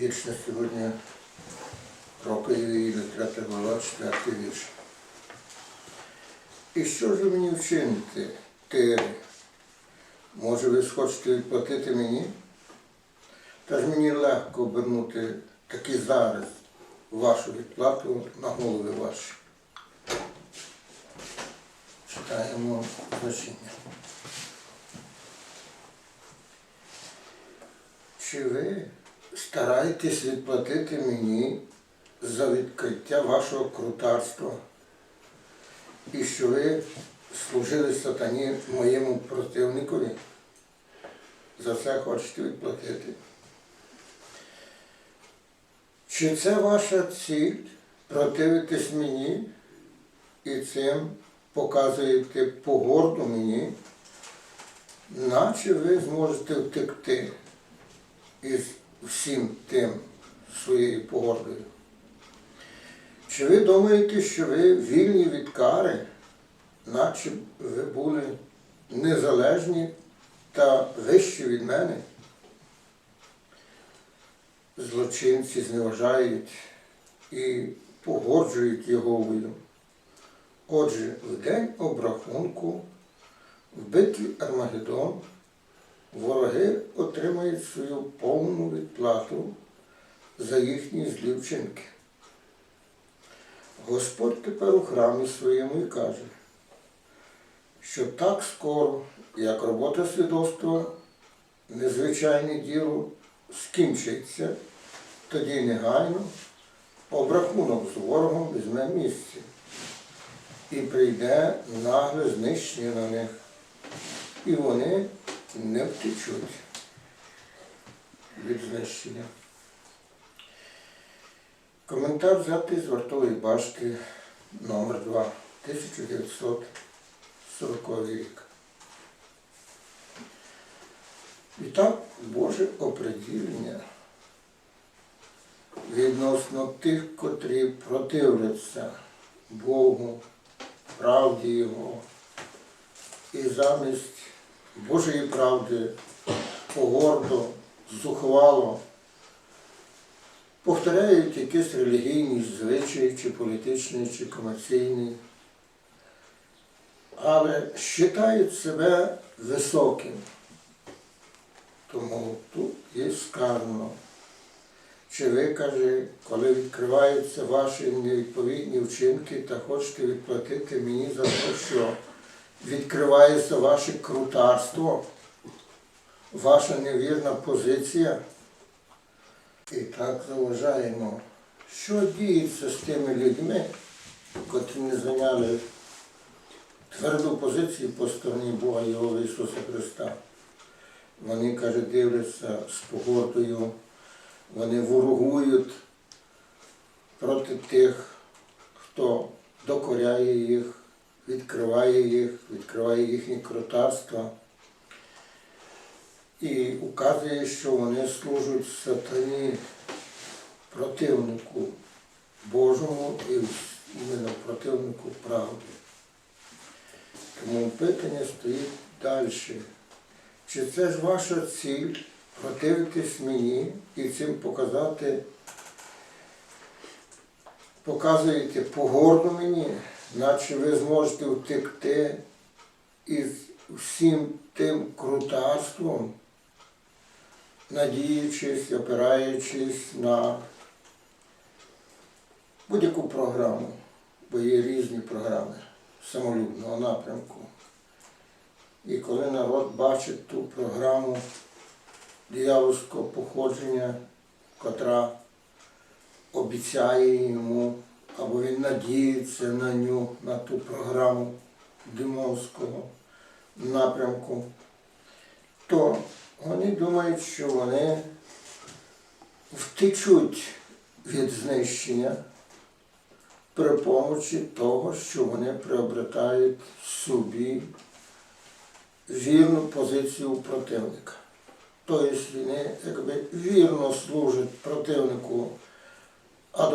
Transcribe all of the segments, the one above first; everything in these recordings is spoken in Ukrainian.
вічна сьогодні Проповіді 3 глава, 4 вірш. І що ж ви мені вчините, Тире? Може, ви схочете відплатити мені? Та ж мені легко обернути таки зараз вашу відплату на голови ваші. Читаємо значення. Чи ви стараєтесь відплатити мені за відкриття вашого крутарства? І що ви служили сатані моєму противникові? За це хочете відплатити? Чи це ваша ціль противитись мені і цим показуєте погорду мені, наче ви зможете втекти із всім тим своєю погордою? Чи ви думаєте, що ви вільні від кари, наче ви були незалежні та вищі від мене? Злочинці зневажають і погоджують Єговою. Отже, в день обрахунку, в битві Армагеддон, вороги отримають свою повну відплату за їхні злі вчинки. Господь тепер у храмі своєму і каже, що так скоро, як робота свідоцтва, незвичайне діло скінчиться, тоді негайно обрахунок з ворогом візьме місце і прийде нагле знищення на них, і вони не втечуть від знищення. Коментар взятий з вартової башти номер 2 1940 рік. І так Боже оприділення відносно тих, котрі противляться Богу, правді Його, і замість Божої правди погордо, зухвало. Повторяють якісь релігійні звичаї, чи політичні, чи комерційні, але вважають себе високим. Тому тут є сказано, чи ви, каже, коли відкриваються ваші невідповідні вчинки та хочете відплатити мені за те, що відкривається ваше крутарство, ваша невірна позиція. І так заважаємо, що діється з тими людьми, котрі не зайняли тверду позицію по стороні Бога Його Ісуса Христа. Вони, каже, дивляться з погордою, вони ворогують проти тих, хто докоряє їх, відкриває їх, відкриває їхні кротарства і указує, що вони служать сатані противнику Божому і іменно противнику правди. Тому питання стоїть далі. Чи це ж ваша ціль противитись мені і цим показати, показуєте погорду мені, наче ви зможете втекти із всім тим крутарством, надіючись, опираючись на будь-яку програму, бо є різні програми самолюбного напрямку. І коли народ бачить ту програму диявольського походження, котра обіцяє йому, або він надіється на ню, на ту програму Димовського напрямку, то вони думають, що вони втечуть від знищення при помочі того, що вони приобретають собі вірну позицію противника. Тобто вони якби вірно служать противнику,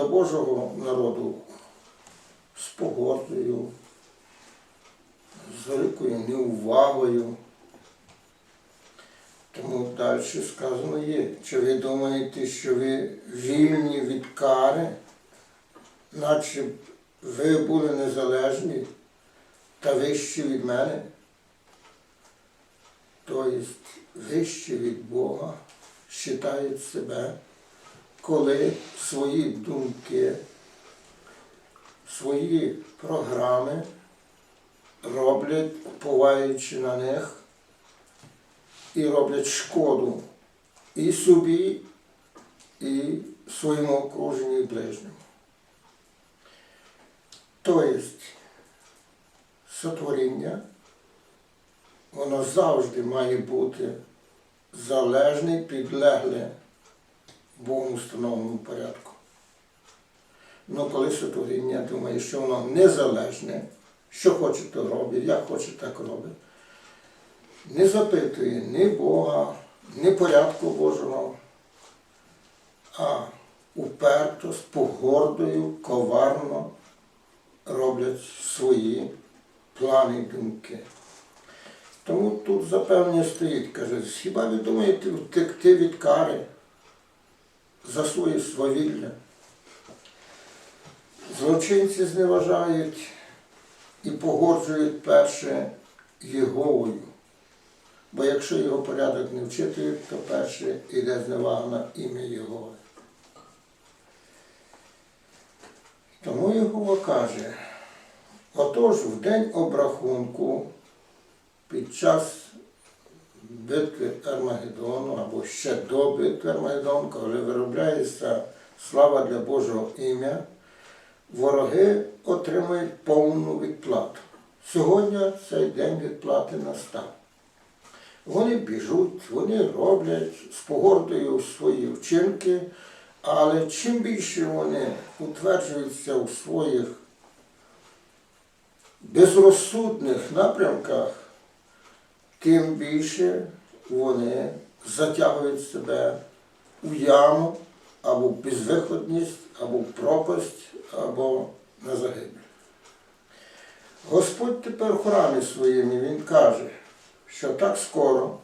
Божого народу з погордою, з великою неувагою. Тому далі сказано є, чи ви думаєте, що ви вільні від кари, наче ви були незалежні та вищі від мене, тобто вищі від Бога, вважають себе, коли свої думки, свої програми роблять, впливаючи на них і роблять шкоду і собі, і своєму окруженню і ближньому. Тобто сотворіння, воно завжди має бути залежне, підлегле Богу встановленому порядку. Ну, коли сотворіння думає, що воно незалежне, що хоче, то робить, як хоче, так робить не запитує ні Бога, ні порядку Божого, а уперто, з погордою, коварно роблять свої плани і думки. Тому тут запевнення стоїть, каже, хіба ви думаєте втекти від кари за своє свавілля? Злочинці зневажають і погоджують перше Єговою. Бо якщо його порядок не вчитують, то перше йде зневага на ім'я Його. Тому Його каже, отож в день обрахунку під час битви Армагеддону або ще до битви Армагеддону, коли виробляється слава для Божого ім'я, вороги отримують повну відплату. Сьогодні цей день відплати настав. Вони біжуть, вони роблять з погордою свої вчинки, але чим більше вони утверджуються у своїх безрозсудних напрямках, тим більше вони затягують себе у яму або в безвиходність, або в пропасть, або на загибель. Господь тепер в храмі своєму, Він каже, що так скоро,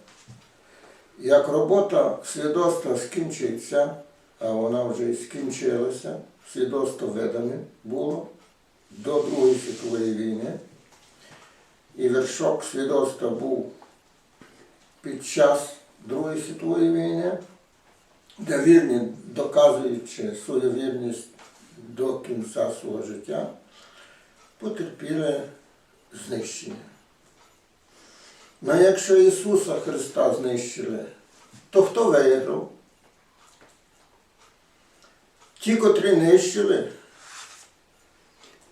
як робота свідоцтва скінчиться, а вона вже і скінчилася, свідоцтво видане було до Другої світової війни, і вершок свідоцтва був під час Другої світової війни, де вірні, доказуючи свою вірність до кінця свого життя, потерпіли знищення. Ну якщо Ісуса Христа знищили, то хто виграв? Ті, котрі нищили,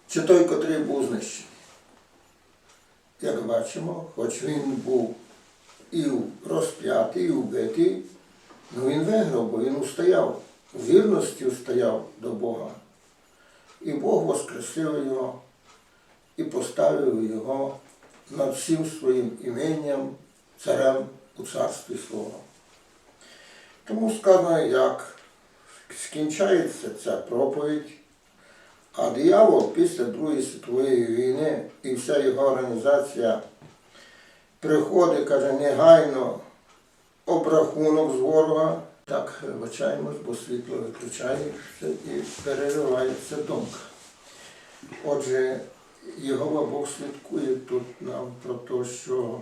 чи той, котрий був знищений? Як бачимо, хоч він був і розп'ятий, і вбитий, ну він виграв, бо він устояв, вірності устояв до Бога. І Бог воскресив його і поставив його над всім своїм іменням царем у царстві свого. Тому сказано, як скінчається ця проповідь, а диявол після Другої світової війни і вся його організація приходить, каже, негайно обрахунок з ворога. Так, вибачаємось, бо світло виключається і переривається думка. Отже, Єгова Бог слідкує тут нам про те, що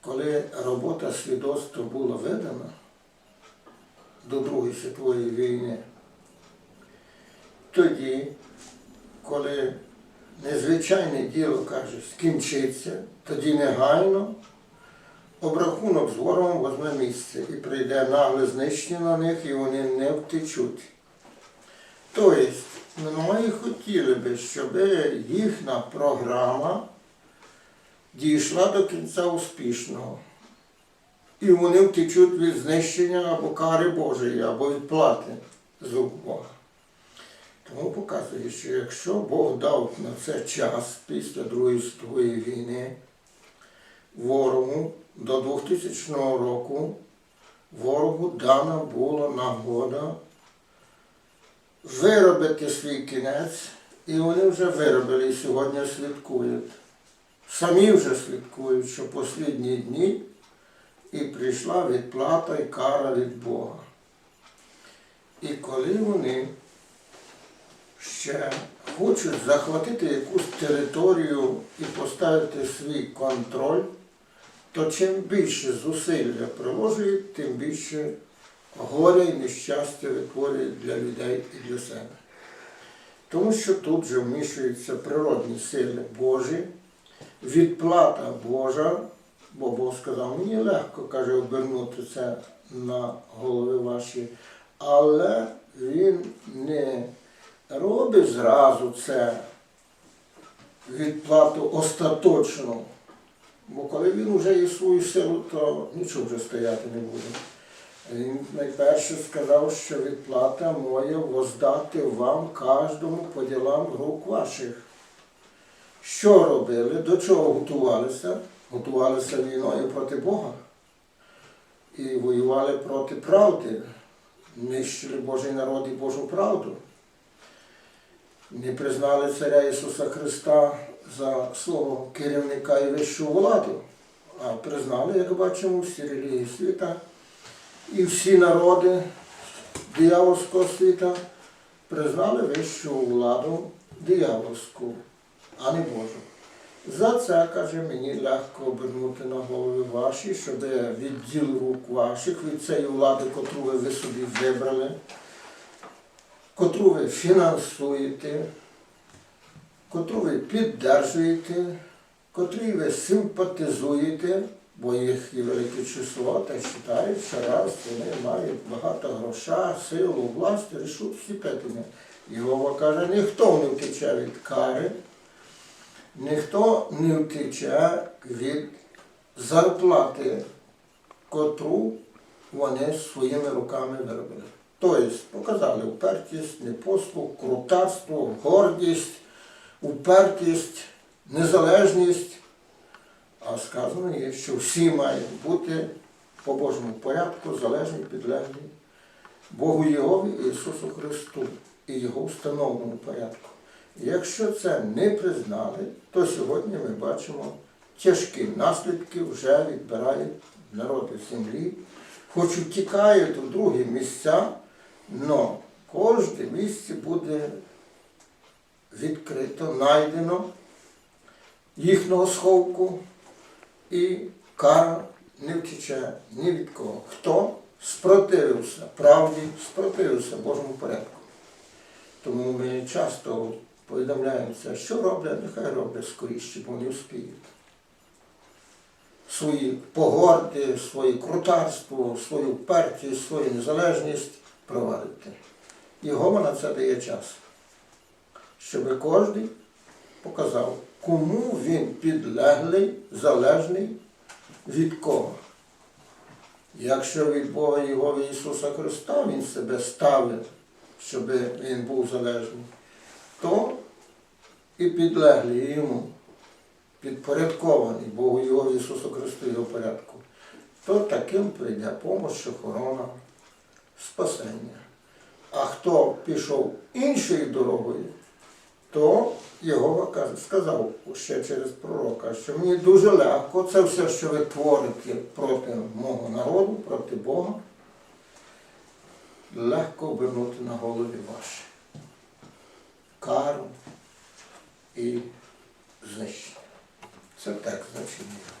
коли робота свідоцтва була видана до Другої світової війни, тоді, коли незвичайне діло каже, скінчиться, тоді негайно обрахунок з ворогом возьме місце і прийде нагле знищення на них, і вони не втечуть. Тобто, ми хотіли би, щоб їхня програма дійшла до кінця успішного. І вони втечуть від знищення або кари Божої, або від плати з Бога. Тому показує, що якщо Бог дав на це час після Другої світової війни ворогу до 2000 року, ворогу дана була нагода виробити свій кінець, і вони вже виробили і сьогодні слідкують. Самі вже слідкують, що останні дні і прийшла відплата і кара від Бога. І коли вони ще хочуть захватити якусь територію і поставити свій контроль, то чим більше зусилля приложують, тим більше горя і нещастя витворюють для людей і для себе. Тому що тут же вмішуються природні сили Божі, відплата Божа, бо Бог сказав, мені легко каже обернути це на голови ваші, але Він не робить зразу це відплату остаточну. Бо коли він вже є свою силу, то нічого вже стояти не буде. Він найперше сказав, що відплата моя воздати вам кожному по ділам рук ваших. Що робили? До чого готувалися? Готувалися війною проти Бога і воювали проти правди, нищили Божий народ і Божу правду. Не признали царя Ісуса Христа за свого керівника і вищу владу, а признали, як бачимо, всі релігії світа і всі народи диявольського світа признали вищу владу диявольську, а не Божу. За це, каже, мені легко обернути на голови ваші, щоб відділ рук ваших від цієї влади, котру ви собі вибрали, котру ви фінансуєте, котру ви піддержуєте, котрій ви симпатизуєте, бо їх є велике число, та вважають, що раз вони мають багато гроша, силу, власть, рішуть питання. Його каже, ніхто не втече від кари, ніхто не втече від зарплати, котру вони своїми руками виробили. Тобто показали упертість, непослух, крутарство, гордість, упертість, незалежність. А сказано є, що всі мають бути по Божому порядку, залежні, підлеглі Богу Єгові Ісусу Христу і Його встановленому порядку. Якщо це не признали, то сьогодні ми бачимо тяжкі наслідки вже відбирають народи землі, хоч утікають у другі місця, але кожне місце буде відкрито, знайдено їхнього сховку і кара не втече ні від кого. Хто спротивився правді, спротивився Божому порядку. Тому ми часто повідомляємося, що роблять, нехай роблять скоріше, бо не вспіють. Свої погорди, своє крутарство, свою впертість, свою незалежність провадити. Його на це дає час, щоб кожен показав, кому він підлеглий, залежний від кого. Якщо від Бога Його Ісуса Христа він себе ставить, щоб він був залежний, то і підлеглий йому, підпорядкований Богу Його Ісусу Христу Його порядку, то таким прийде помощ, охорона, спасення. А хто пішов іншою дорогою, то каже, сказав ще через пророка, що мені дуже легко це все, що ви творите проти мого народу, проти Бога, легко обернути на голові ваші кару і знищення. Це так значення.